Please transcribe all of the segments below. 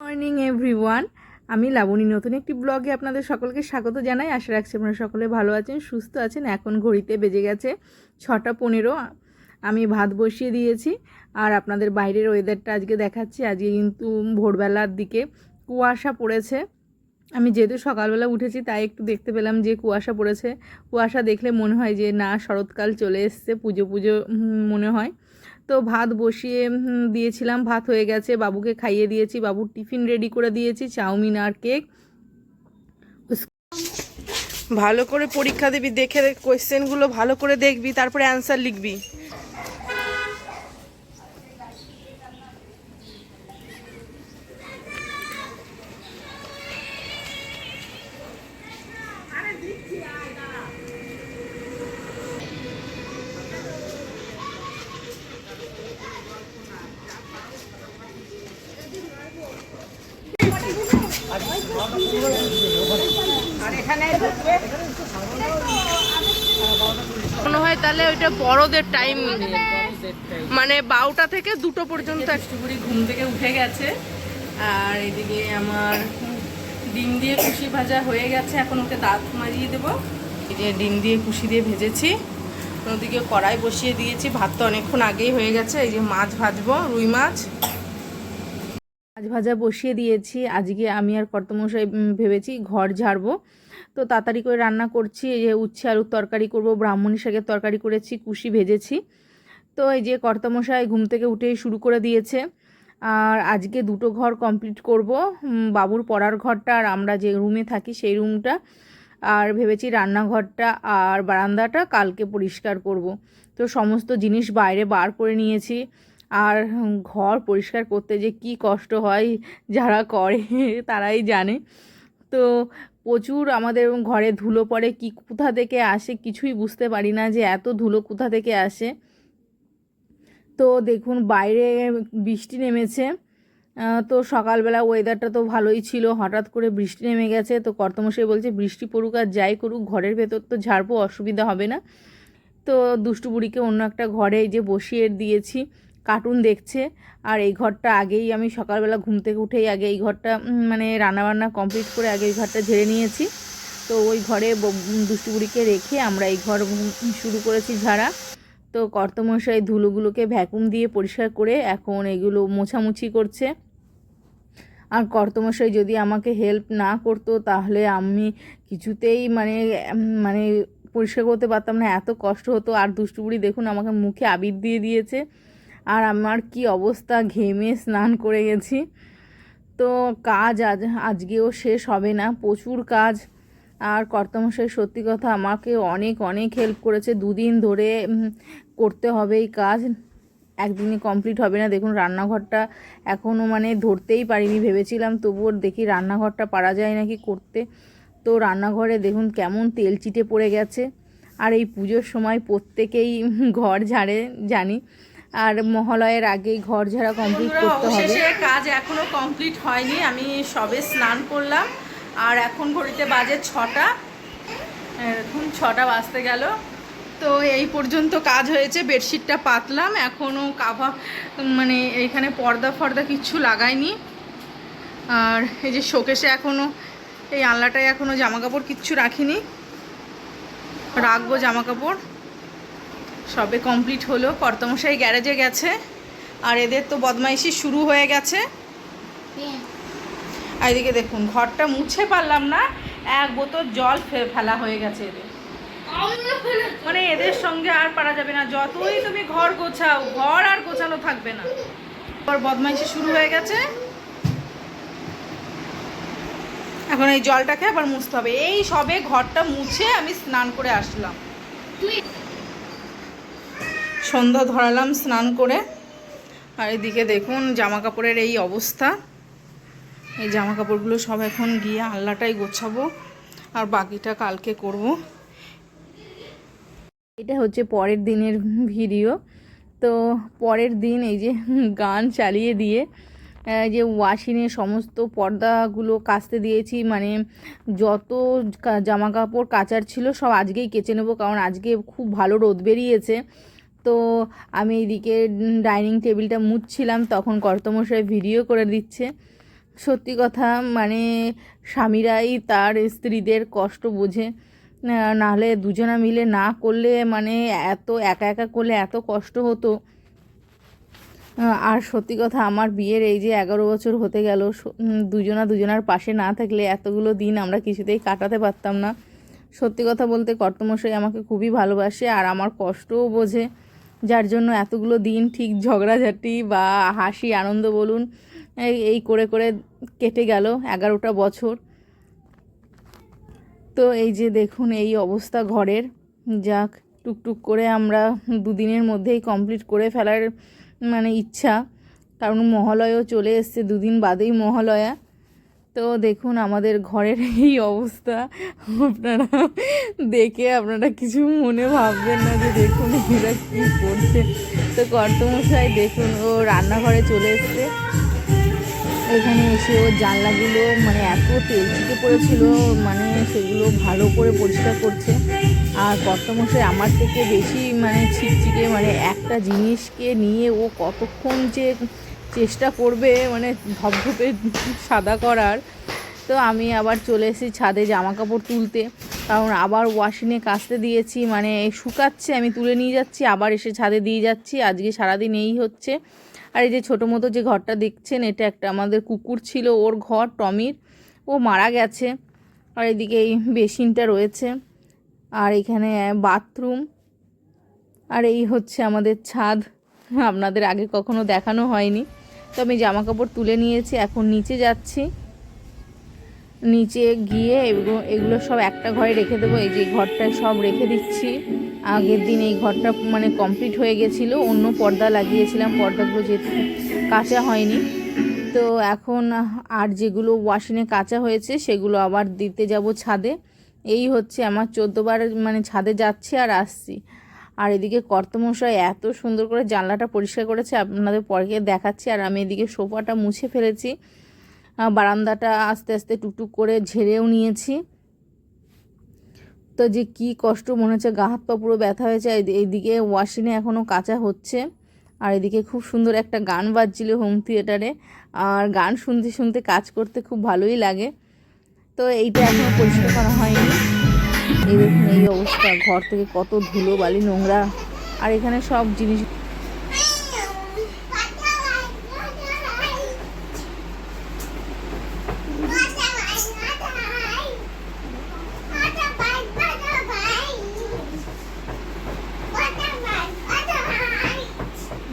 Morning everyone আমি লাবণী। নতুন একটি ব্লগে আপনাদের সকলকে স্বাগত জানাই। আশা রাখছি আপনারা সকলে ভালো আছেন, সুস্থ আছেন। এখন ঘড়িতে বেজে গেছে ছটা পনেরো। আমি ভাত বসিয়ে দিয়েছি আর আপনাদের বাইরের ওয়েদারটা আজকে দেখাচ্ছি। আজকে কিন্তু ভোরবেলার দিকে কুয়াশা পড়েছে। আমি যেহেতু সকালবেলা উঠেছি, তাই একটু দেখতে পেলাম যে কুয়াশা পড়েছে। কুয়াশা দেখলে মনে হয় যে, না, শরৎকাল চলে এসছে। পুজো পুজো মনে হয়। তো ভাত বসিয়ে দিয়েছিলাম। ভাত হয়ে গেছে, বাবুকে খাইয়ে দিয়েছি। বাবুর টিফিন রেডি করে দিয়েছি, চাউমিন আর কেক। ভালো করে পরীক্ষা দিবি, দেখে কোয়েশ্চেনগুলো ভালো করে দেখবি, তারপরে অ্যান্সার লিখবি। মনে হয় তাহলে ওইটা বড়দের টাইম মানে বারোটা থেকে দুটো পর্যন্ত একটু করে ঘুম থেকে উঠে গেছে। আর এদিকে আমার ডিম দিয়ে কুশি ভাজা হয়ে গেছে। এখন ওকে দাঁত মাজিয়ে দেবো। এই যে ডিম দিয়ে কুশি দিয়ে ভেজেছি। ওদিকে কড়াই বসিয়ে দিয়েছি। ভাত তো অনেকক্ষণ আগেই হয়ে গেছে। এই যে মাছ ভাজবো, রুই মাছ। ভাজা বসিয়ে দিয়েছি। আজকে আমি আর কর্তমশাই ভেবেছি ঘর ঝাড়বো। তো তাড়াতাড়ি করে রান্না করছি, এই যে উচ্ছে আলুর তরকারি করব, ব্রাহ্মণী শাকের তরকারি করেছি, কুশি ভেজেছি। তো এই যে কর্তমশাই ঘুম থেকে উঠেই শুরু করে দিয়েছে। আর আজকে দুটো ঘর কমপ্লিট করব বাবুর পড়ার ঘরটা আর আমরা যে রুমে থাকি সেই রুমটা। আর ভেবেছি রান্নাঘরটা আর বারান্দাটা কালকে পরিষ্কার করব। তো সমস্ত জিনিস বাইরে বার করে নিয়েছি। আর ঘর পরিষ্কার করতে যে কি কষ্ট হয় যারা করে, তারাই জানে। তো প্রচুর আমাদের ঘরে ধুলো পড়ে, কি কোথা থেকে আসে কিছুই বুঝতে পারি না যে এত ধুলো কোথা থেকে আসে। তো দেখুন বাইরে বৃষ্টি নেমেছে তো সকালবেলা ওয়েদারটা তো ভালোই ছিল, হঠাৎ করে বৃষ্টি নেমে গেছে। তো কর্তমশাই বলছে, বৃষ্টি পড়ুক আর যাই করুক, ঘরের ভেতর তো ঝাড়বো অসুবিধা হবে না। তো দুষ্টু বুড়িকে অন্য একটা ঘরে যে বসিয়ে দিয়েছি। কার্টুন দেখছে। আর এই ঘরটা আগেই আমি সকালবেলা ঘুম থেকে উঠেই আগে এই ঘরটা মানে রান্নাবান্না কমপ্লিট করে আগে এই ঘরটা ঝেড়ে নিয়েছি। তো ওই ঘরে ব- দুষ্টু রেখে আমরা এই ঘর শুরু করেছি ঝাড়া। তো কর্তমশাই ধুলোগুলোকে ভ্যাকুম দিয়ে পরিষ্কার করে এখন এগুলো মোছামুছি করছে। আর কর্তমশাই যদি আমাকে হেল্প না করতো তাহলে আমি কিছুতেই মানে মানে পরিষ্কার করতে পারতাম না। এত কষ্ট হতো। আর দুষ্টু বুড়ি দেখুন আমাকে মুখে আবির দিয়ে দিয়েছে। আর আমার কি অবস্থা, ঘেমে স্নান করে গেছি। তো কাজ আজ, আজকেও শেষ হবে না, প্রচুর কাজ। আর কর্তমশাই, সত্যি কথা, আমাকে অনেক অনেক হেল্প করেছে। দুদিন ধরে করতে হবে এই কাজ। একদিনে কমপ্লিট হবে না। দেখুন, রান্নাঘরটা এখনও মানে ধরতেই পারিনি, ভেবেছিলাম তবুও দেখি রান্নাঘরটা পারা যায় নাকি করতে। তো রান্নাঘরে দেখুন, কেমন তেল চিটে পড়ে গেছে। আর এই পুজোর সময় প্রত্যেকেই ঘর ঝাড়ে, জানি। আর মহালয়ের আগেই ঘর ঝাড়া কমপ্লিট করতে হবে। কাজ এখনও কমপ্লিট হয়নি। আমি সবে স্নান করলাম। আর এখন ঘড়িতে বাজে ছটা। এখন ছটা বাজতে গেল। তো এই পর্যন্ত কাজ হয়েছে। বেডশিটটা পাতলাম। এখনও কাভা মানে এখানে পর্দা ফর্দা কিচ্ছু লাগাইনি। আর এই যে শোকেশে এখনও এই আনলাটায় এখনও জামা কাপড় কিচ্ছু রাখিনি। রাখব জামা কাপড় সবে কমপ্লিট হলো। কর্তমশাই গ্যারেজে গেছে। আর এদের তো বদমাইশি শুরু হয়ে গেছে। আর এদিকে দেখুন, ঘরটা মুছে পারলাম না। এক বোতল জল ফেলা হয়ে গেছে এদের। মানে এদের সঙ্গে আর পারা যাবে না। যতই তুমি ঘর গোছাও, ঘর আর গোছানো থাকবে না। ওর বদমাইশি শুরু হয়ে গেছে। এখন এই জলটাকে আবার মুছতে হবে। এই সবে ঘরটা মুছে আমি স্নান করে আসলাম। সন্ধ্যা ধরালাম, স্নান করে। আর এদিকে দেখুন জামা কাপড়ের এই অবস্থা। এই জামা কাপড়গুলো সব এখন গিয়ে আল্লাটাই গোছাবো, আর বাকিটা কালকে করব। এটা হচ্ছে পরের দিনের ভিডিও। তো পরের দিন এই যে গান চালিয়ে দিয়ে যে ওয়াশিংয়ে সমস্ত পর্দাগুলো কাচতে দিয়েছি মানে যত জামা কাপড় কাচার ছিল সব আজকেই কেচে নেব, কারণ আজকে খুব ভালো রোদ বেরিয়েছে। তো আমি এইদিকে ডাইনিং টেবিলটা মুছছিলাম, তখন কর্তমশাই ভিডিও করে দিচ্ছে। সত্যি কথা মানে স্বামীরাই তার স্ত্রীদের কষ্ট বোঝে। নাহলে দুজনা মিলে না করলে মানে এত একা একা করলে এত কষ্ট হতো। আর সত্যি কথা, আমার বিয়ের এই যে এগারো বছর হতে গেল দুজনা দুজনার পাশে না থাকলে এতগুলো দিন আমরা কিছুতেই কাটাতে পারতাম না। সত্যি কথা বলতে কর্তমশাই আমাকে খুবই ভালোবাসে আর আমার কষ্টও বোঝে। যার জন্য এতগুলো দিন ঠিক ঝগড়াঝাটি বা হাসি, আনন্দ বলুন, এই করে করে কেটে গেল এগারোটা বছর। তো এই যে দেখুন, এই অবস্থা ঘরের। যাক, টুকটুক করে আমরা দুদিনের মধ্যেই কমপ্লিট করে ফেলার মানে ইচ্ছা। কারণ মহালয়ও চলে এসছে, দুদিন বাদেই মহালয়া। তো দেখুন, আমাদের ঘরের এই অবস্থা। আপনারা দেখে আপনারা কিছু মনে ভাববেন না যে দেখুন এরা কী করছে। তো কর্তমশাই দেখুন, ও রান্নাঘরে চলে এসছে। এখানে এসে ও জানলাগুলো মানে এত তেল ছিটে পড়েছিল মানে সেগুলো ভালো করে পরিষ্কার করছে। আর কর্তমশাই আমার থেকে বেশি মানে ছিটচিটে মানে একটা জিনিসকে নিয়ে ও কতক্ষণ যে চেষ্টা করবে মানে ধপধপে সাদা করার। তো আমি আবার চলে এসেছি ছাদে জামা কাপড় তুলতে। কারণ আবার ওয়াশিংয়ে কাচতে দিয়েছি মানে শুকাচ্ছে, আমি তুলে নিয়ে যাচ্ছি, আবার এসে ছাদে দিয়ে যাচ্ছি। আজকে সারাদিন এই হচ্ছে। আর এই যে ছোটো মতো যে ঘরটা দেখছেন, এটা একটা আমাদের কুকুর ছিল ওর ঘর, টমির। ও মারা গেছে। আর এদিকে এই বেসিনটা রয়েছে। আর এখানে বাথরুম। আর এই হচ্ছে আমাদের ছাদ। আপনাদের আগে কখনো দেখানো হয়নি। তো আমি জামা কাপড় তুলে নিয়েছি, এখন নিচে যাচ্ছি। নিচে গিয়ে এগুলো সব একটা ঘরে রেখে দেবো, এই যে ঘরটায় সব রেখে দিচ্ছি। আগের দিন এই ঘরটা মানে কমপ্লিট হয়ে গেছিল, অন্য পর্দা লাগিয়েছিলাম, পর্দাগুলো যেহেতু কাঁচা হয়নি। তো এখন আর যেগুলো ওয়াশিংয়ে কাঁচা হয়েছে, সেগুলো আবার দিতে যাব ছাদে। এই হচ্ছে আমার চোদ্দোবার মানে ছাদে যাচ্ছি আর আসছি। আর এদিকে কর্তমশাই এত সুন্দর করে জানলাটা পরিষ্কার করেছে, আপনাদের পরকে দেখাচ্ছি। আর আমি এদিকে সোফাটা মুছে ফেলেছি। বারান্দাটা আস্তে আস্তে টুকটুক করে ঝেড়েও নিয়েছি। তো যে কি কষ্ট, মনে হচ্ছে গা হাত পা পুরো ব্যথা হয়েছে। এই- এইদিকে ওয়াশিংয়ে এখনও কাঁচা হচ্ছে। আর এদিকে খুব সুন্দর একটা গান বাজছিল হোম থিয়েটারে আর গান শুনতে শুনতে কাজ করতে খুব ভালোই লাগে। তো এইটা এখনও পরিষ্কার করা হয়নি। এই দেখুন, এই অবস্থা। ঘর থেকে কত ধুলো, বালি, নোংরা। আর এখানে সব জিনিস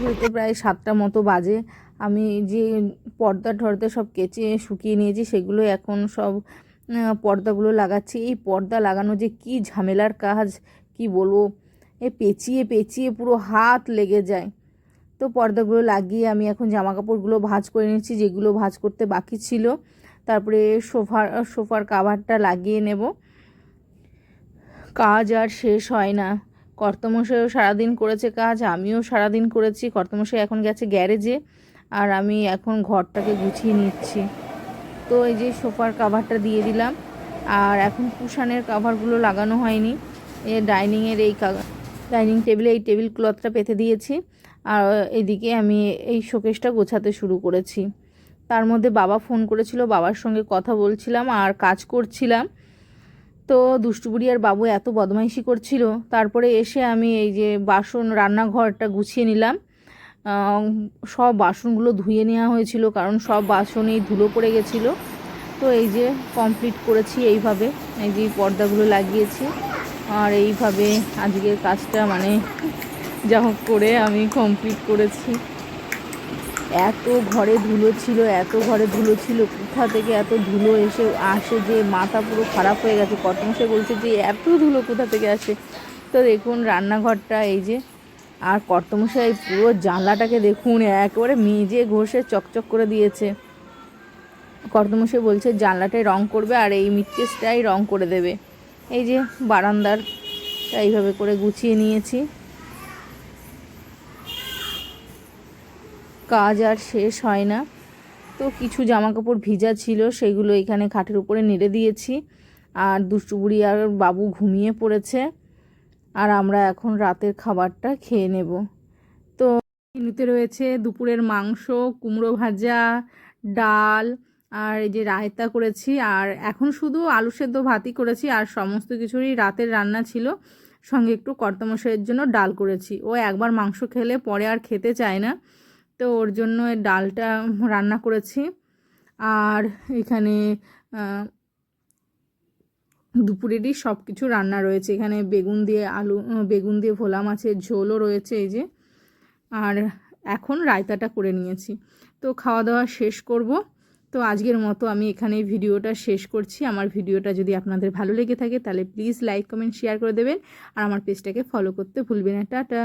ঘুরতে প্রায় সাতটা মতো বাজে। আমি যে পর্দা টর্দা সব কেচে শুকিয়ে নিয়েছি, সেগুলো এখন সব পর্দাগুলো লাগাচ্ছি। এই পর্দা লাগানো যে কি ঝামেলার কাজ, কি বলব? এ পেঁচিয়ে পেঁচিয়ে পুরো হাত লেগে যায়। তো পর্দাগুলো লাগিয়ে আমি এখন জামা কাপড়গুলো ভাঁজ করে নিচ্ছি যেগুলো ভাঁজ করতে বাকি ছিল। তারপরে সোফার সোফার কাভারটা লাগিয়ে নেব। কাজ আর শেষ হয় না। কর্তমশাইও সারাদিন করেছে কাজ, আমিও সারাদিন করেছি। কর্তমশাই এখন গেছে গ্যারেজে, আর আমি এখন ঘরটাকে গুছিয়ে নিচ্ছি। তো এই যে সোফার কাভারটা দিয়ে দিলাম। আর এখন কুশানের কাভারগুলো লাগানো হয়নি। এ ডাইনিংয়ের এই ডাইনিং টেবিলে এই টেবিল ক্লথটা পেতে দিয়েছি। আর এদিকে আমি এই শোকেসটা গোছাতে শুরু করেছি। তার মধ্যে বাবা ফোন করেছিল, বাবার সঙ্গে কথা বলছিলাম আর কাজ করছিলাম। তো দুষ্টুবুড়ি আর বাবু এত বদমাইশি করছিল। তারপরে এসে আমি এই যে বাসন, রান্নাঘরটা গুছিয়ে নিলাম। সব বাসনগুলো ধুয়ে নেওয়া হয়েছিল, কারণ সব বাসনেই ধুলো পড়ে গেছিল। তো এই যে কমপ্লিট করেছি এইভাবে, এই যে পর্দাগুলো লাগিয়েছি। আর এইভাবে আজকের কাজটা মানে যা হোক করে আমি কমপ্লিট করেছি। এত ঘরে ধুলো ছিল, এত ঘরে ধুলো ছিল, কোথা থেকে এত ধুলো এসে আসে যে মাথা পুরো খারাপ হয়ে গেছে। কর্তমশাই বলছে যে, এত ধুলো কোথা থেকে আসে? তো দেখুন, রান্নাঘরটা এই যে আর কর্তমশাই পুরো জানলাটাকে দেখুন, একেবারে মেজে ঘষে চকচক করে দিয়েছে। কর্তমশাই বলছে, জানলাটায় রং করবে আর এই মিটকেসটাই রং করে দেবে। এই যে বারান্দার এইভাবে করে গুছিয়ে নিয়েছি। কাজ আর শেষ হয় না। তো কিছু জামা কাপড় ভিজা ছিল, সেগুলো এখানে খাটের উপরে নেড়ে দিয়েছি। আর দুষ্টুবুড়ি আর বাবু ঘুমিয়ে পড়েছে। আর আমরা এখন রাতের খাবারটা খেয়ে নেব। তো মেনুতে রয়েছে দুপুরের মাংস, কুমড়ো ভাজা, ডাল, আর এই যে রায়তা করেছি। আর এখন শুধু আলু সেদ্ধ ভাতই করেছি, আর সমস্ত কিছুরই রাতের রান্না ছিল। সঙ্গে একটু কর্তামশাইয়ের জন্য ডাল করেছি। ও একবার মাংস খেলে পরে আর খেতে চায় না। তো ওর জন্য ডালটা রান্না করেছি। আর এখানে দুপুরেরই সব কিছু রান্না রয়েছে। এখানে বেগুন দিয়ে আলু বেগুন দিয়ে ভোলা মাছের ঝোলও রয়েছে এই যে। আর এখন রায়তাটা করে নিয়েছি। তো খাওয়া দাওয়া শেষ করব। তো আজকের মতো আমি এখানে ভিডিওটা শেষ করছি। আমার ভিডিওটা যদি আপনাদের ভালো লেগে থাকে তাহলে প্লিজ লাইক, কমেন্ট, শেয়ার করে দেবেন। আর আমার পেজটাকে ফলো করতে ভুলবেন না। টাটা!